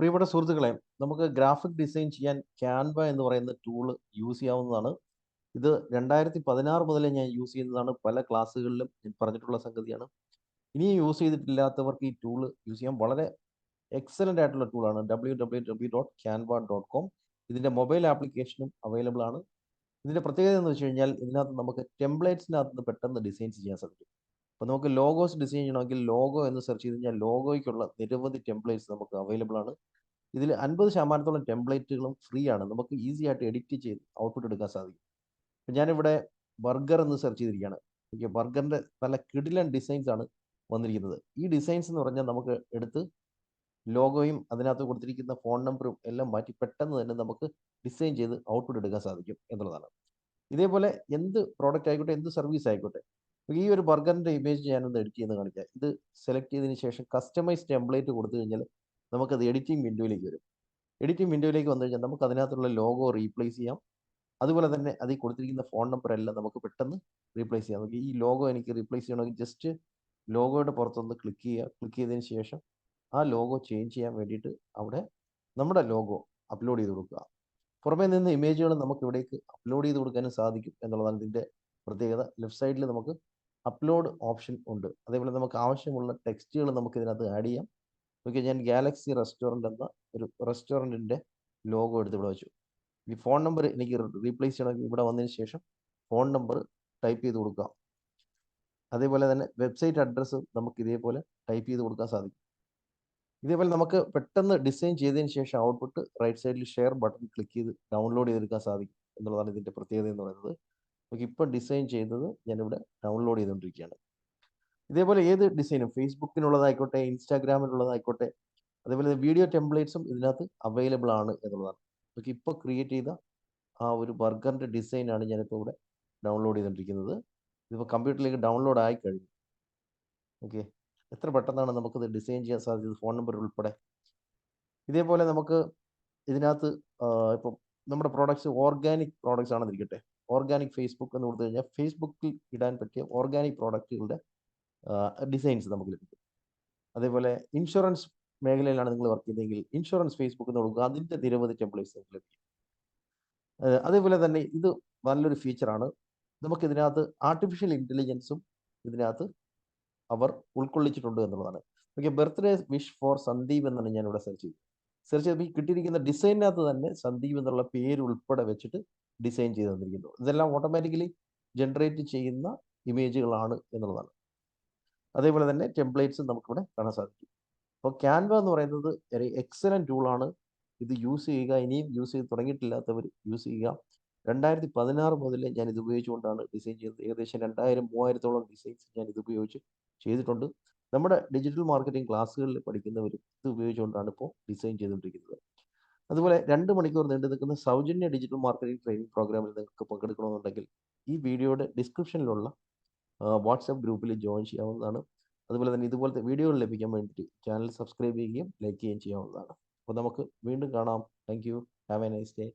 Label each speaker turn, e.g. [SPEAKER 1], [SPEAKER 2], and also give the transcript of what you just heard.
[SPEAKER 1] പ്രിയപ്പെട്ട സുഹൃത്തുക്കളെ നമുക്ക് ഗ്രാഫിക് ഡിസൈൻ ചെയ്യാൻ ക്യാൻവ എന്ന് പറയുന്ന ടൂൾ യൂസ് ചെയ്യാവുന്നതാണ്. ഇത് രണ്ടായിരത്തി പതിനാറ് മുതലേ ഞാൻ യൂസ് ചെയ്യുന്നതാണ്. പല ക്ലാസ്സുകളിലും ഞാൻ പറഞ്ഞിട്ടുള്ള സംഗതിയാണ്. ഇനിയും യൂസ് ചെയ്തിട്ടില്ലാത്തവർക്ക് ഈ ടൂൾ യൂസ് ചെയ്യാൻ വളരെ എക്സലന്റ് ആയിട്ടുള്ള ടൂളാണ് W W W dot Canva dot com ഇതിന്റെ മൊബൈൽ ആപ്ലിക്കേഷനും അവൈലബിൾ ആണ്. ഇതിന്റെ പ്രത്യേകത എന്ന് വെച്ച് കഴിഞ്ഞാൽ ഇതിനകത്ത് നമുക്ക് ടെംപ്ലേറ്റ്സിനകത്ത് നിന്ന് പെട്ടെന്ന് ഡിസൈൻസ് ചെയ്യാൻ സാധിക്കും. അപ്പോൾ നമുക്ക് ലോഗോസ് ഡിസൈൻ ചെയ്യണമെങ്കിൽ ലോഗോ എന്ന് സെർച്ച് ചെയ്ത് കഴിഞ്ഞാൽ ലോഗോയ്ക്കുള്ള നിരവധി ടെംപ്ലേറ്റ്സ് നമുക്ക് അവൈലബിൾ ആണ്. ഇതിൽ അൻപത് ശതമാനത്തോളം ടെംപ്ലേറ്റുകളും ഫ്രീ ആണ്. നമുക്ക് ഈസി ആയിട്ട് എഡിറ്റ് ചെയ്ത് ഔട്ട്പുട്ട് എടുക്കാൻ സാധിക്കും. ഇപ്പം ഞാനിവിടെ ബർഗർ എന്ന് സെർച്ച് ചെയ്തിരിക്കുകയാണ്. ഓക്കെ ബർഗറിന്റെ നല്ല കിടിലൻ ഡിസൈൻസ് ആണ് വന്നിരിക്കുന്നത്. ഈ ഡിസൈൻസ് എന്ന് പറഞ്ഞാൽ നമുക്ക് എടുത്ത് ലോഗോയും അതിനകത്ത് കൊടുത്തിരിക്കുന്ന ഫോൺ നമ്പറും എല്ലാം മാറ്റി പെട്ടെന്ന് തന്നെ നമുക്ക് ഡിസൈൻ ചെയ്ത് ഔട്ട്പുട്ട് എടുക്കാൻ സാധിക്കും എന്നുള്ളതാണ്. ഇതേപോലെ എന്ത് പ്രോഡക്റ്റ് ആയിക്കോട്ടെ എന്ത് സർവീസ് ആയിക്കോട്ടെ ഈ ഒരു ബർഗറിന്റെ ഇമേജ് ഞാനൊന്ന് എഡിറ്റ് ചെയ്യുന്ന കാണിക്കാം. ഇത് സെലക്ട് ചെയ്തതിന് ശേഷം കസ്റ്റമൈസ് ടെംപ്ലേറ്റ് കൊടുത്തു കഴിഞ്ഞാൽ നമുക്കത് എഡിറ്റിംഗ് വിൻഡോയിലേക്ക് വരും. എഡിറ്റിംഗ് വിൻഡോയിലേക്ക് വന്നു കഴിഞ്ഞാൽ നമുക്ക് അതിനകത്തുള്ള ലോഗോ റീപ്ലേസ് ചെയ്യാം. അതുപോലെ തന്നെ അതിൽ കൊടുത്തിരിക്കുന്ന ഫോൺ നമ്പർ എല്ലാം നമുക്ക് പെട്ടെന്ന് റീപ്ലേസ് ചെയ്യാം. നമുക്ക് ഈ ലോഗോ എനിക്ക് റീപ്ലേസ് ചെയ്യണമെങ്കിൽ ജസ്റ്റ് ലോഗോയുടെ പുറത്തൊന്ന് ക്ലിക്ക് ചെയ്യുക. ക്ലിക്ക് ചെയ്തതിന് ശേഷം ആ ലോഗോ ചേഞ്ച് ചെയ്യാൻ വേണ്ടിയിട്ട് അവിടെ നമ്മുടെ ലോഗോ അപ്ലോഡ് ചെയ്ത് കൊടുക്കുക. പുറമേ നിന്ന് ഇമേജുകൾ നമുക്ക് ഇവിടേക്ക് അപ്ലോഡ് ചെയ്ത് കൊടുക്കാനും സാധിക്കും എന്നുള്ളതാണ് ഇതിന്റെ പ്രത്യേകത. ലെഫ്റ്റ് സൈഡിൽ നമുക്ക് അപ്ലോഡ് ഓപ്ഷൻ ഉണ്ട്. അതേപോലെ നമുക്ക് ആവശ്യമുള്ള ടെക്സ്റ്റുകൾ നമുക്ക് ഇതിനകത്ത് ആഡ് ചെയ്യാം. ഓക്കെ ഞാൻ ഗാലക്സി റെസ്റ്റോറന്റ് എന്ന ഒരു റെസ്റ്റോറന്റിന്റെ ലോഗോ എടുത്ത് ഇവിടെ വെച്ചു. ഈ ഫോൺ നമ്പർ എനിക്ക് റീപ്ലേസ് ചെയ്യണമെങ്കിൽ ഇവിടെ വന്നതിന് ശേഷം ഫോൺ നമ്പർ ടൈപ്പ് ചെയ്ത് കൊടുക്കാം. അതേപോലെ തന്നെ വെബ്സൈറ്റ് അഡ്രസ്സ് നമുക്ക് ഇതേപോലെ ടൈപ്പ് ചെയ്ത് കൊടുക്കാൻ സാധിക്കും. ഇതേപോലെ നമുക്ക് പെട്ടെന്ന് ഡിസൈൻ ചെയ്തതിന് ശേഷം ഔട്ട്പുട്ട് റൈറ്റ് സൈഡിൽ ഷെയർ ബട്ടൺ ക്ലിക്ക് ചെയ്ത് ഡൗൺലോഡ് ചെയ്തെടുക്കാൻ സാധിക്കും. എന്നുള്ളതാണ് ഇതിന്റെ പ്രത്യേകത എന്ന് പറയുന്നത്. നമുക്ക് ഇപ്പോൾ ഡിസൈൻ ചെയ്തത് ഞാനിവിടെ ഡൗൺലോഡ് ചെയ്തുകൊണ്ടിരിക്കുകയാണ്. ഇതേപോലെ ഏത് ഡിസൈനും ഫേസ്ബുക്കിനുള്ളതായിക്കോട്ടെ ഇൻസ്റ്റാഗ്രാമിനുള്ളതായിക്കോട്ടെ അതേപോലെ വീഡിയോ ടെംപ്ലേറ്റ്സും ഇതിനകത്ത് അവൈലബിൾ ആണ് എന്നുള്ളതാണ്. നമുക്ക് ഇപ്പോൾ ക്രിയേറ്റ് ചെയ്ത ആ ഒരു ബർഗറിന്റെ ഡിസൈനാണ് ഞാനിപ്പോൾ ഇവിടെ ഡൗൺലോഡ് ചെയ്തുകൊണ്ടിരിക്കുന്നത്. ഇതിപ്പോൾ കമ്പ്യൂട്ടറിലേക്ക് ഡൗൺലോഡ് ആയി കഴിഞ്ഞു. ഓക്കെ എത്ര പെട്ടെന്നാണ് നമുക്കിത് ഡിസൈൻ ചെയ്യാൻ സാധിച്ചത്? ഫോൺ നമ്പർ ഉൾപ്പെടെ. ഇതേപോലെ നമുക്ക് ഇതിനകത്ത് ഇപ്പം നമ്മുടെ പ്രോഡക്റ്റ്സ് ഓർഗാനിക് പ്രോഡക്റ്റ്സ് ആണെന്നിരിക്കട്ടെ. ഓർഗാനിക് ഫേസ്ബുക്ക് എന്ന് കൊടുത്തു കഴിഞ്ഞാൽ ഫേസ്ബുക്കിൽ ഇടാൻ പറ്റിയ ഓർഗാനിക് പ്രോഡക്റ്റുകളുടെ ഡിസൈൻസ് നമുക്ക് ലഭിക്കും. അതേപോലെ ഇൻഷുറൻസ് മേഖലയിലാണ് നിങ്ങൾ വർക്ക് ചെയ്യുന്നതെങ്കിൽ ഇൻഷുറൻസ് ഫേസ്ബുക്ക് എന്ന് കൊടുക്കുക. അതിന്റെ നിരവധി ടെംപ്ലേറ്റ്സ് നിങ്ങൾക്ക് ലഭിക്കും. അതേപോലെ തന്നെ ഇത് നല്ലൊരു ഫീച്ചറാണ് നമുക്ക് ഇതിനകത്ത് ആർട്ടിഫിഷ്യൽ ഇന്റലിജൻസും ഇതിനകത്ത് അവർ ഉൾക്കൊള്ളിച്ചിട്ടുണ്ട് എന്നുള്ളതാണ്. Okay birthday wish for Sandeep എന്നാണ് ഞാൻ ഇവിടെ സെർച്ച് ചെയ്തത്. ചെയ്തപ്പോൾ ഈ കിട്ടിയിരിക്കുന്ന ഡിസൈനിനകത്ത് തന്നെ സന്ദീപ് എന്നുള്ള പേര് ഉൾപ്പെടെ വെച്ചിട്ട് ഡിസൈൻ ചെയ്ത് തന്നിരിക്കുന്നു. ഇതെല്ലാം ഓട്ടോമാറ്റിക്കലി ജനറേറ്റ് ചെയ്യുന്ന ഇമേജുകളാണ് എന്നുള്ളതാണ്. അതേപോലെ തന്നെ ടെംപ്ലേറ്റ്സ് നമുക്കിവിടെ കാണാൻ സാധിക്കും. അപ്പോൾ ക്യാൻവ എന്ന് പറയുന്നത് ഒരു എക്സലന്റ് ടൂളാണ് ഇത് യൂസ് ചെയ്യുക ഇനിയും യൂസ് ചെയ്ത് തുടങ്ങിയിട്ടില്ലാത്തവർ യൂസ് ചെയ്യുക. രണ്ടായിരത്തി പതിനാറ് മുതൽ ഞാൻ ഇത് ഉപയോഗിച്ചുകൊണ്ടാണ് ഡിസൈൻ ചെയ്തത്. ഏകദേശം രണ്ടായിരം മൂവായിരത്തോളം ഡിസൈൻസ് ഞാൻ ഇത് ഉപയോഗിച്ച് ചെയ്തിട്ടുണ്ട്. നമ്മുടെ ഡിജിറ്റൽ മാർക്കറ്റിംഗ് ക്ലാസ്സുകളിൽ പഠിക്കുന്നവർ ഇത് ഉപയോഗിച്ചുകൊണ്ടാണ് ഇപ്പോൾ ഡിസൈൻ ചെയ്തുകൊണ്ടിരിക്കുന്നത്. അതുപോലെ രണ്ട് മണിക്കൂർ നീണ്ടു നിൽക്കുന്ന സൗജന്യ ഡിജിറ്റൽ മാർക്കറ്റിംഗ് ട്രെയിനിങ് പ്രോഗ്രാമിൽ നിങ്ങൾക്ക് പങ്കെടുക്കണമെന്നുണ്ടെങ്കിൽ ഈ വീഡിയോയുടെ ഡിസ്ക്രിപ്ഷനിലുള്ള വാട്സപ്പ് ഗ്രൂപ്പിൽ ജോയിൻ ചെയ്യാവുന്നതാണ്. അതുപോലെ തന്നെ ഇതുപോലത്തെ വീഡിയോകൾ ലഭിക്കാൻ വേണ്ടിയിട്ട് ചാനൽ സബ്സ്ക്രൈബ് ചെയ്യുകയും ലൈക്ക് ചെയ്യുകയും ചെയ്യാവുന്നതാണ്. അപ്പോൾ നമുക്ക് വീണ്ടും കാണാം. Thank you have a nice day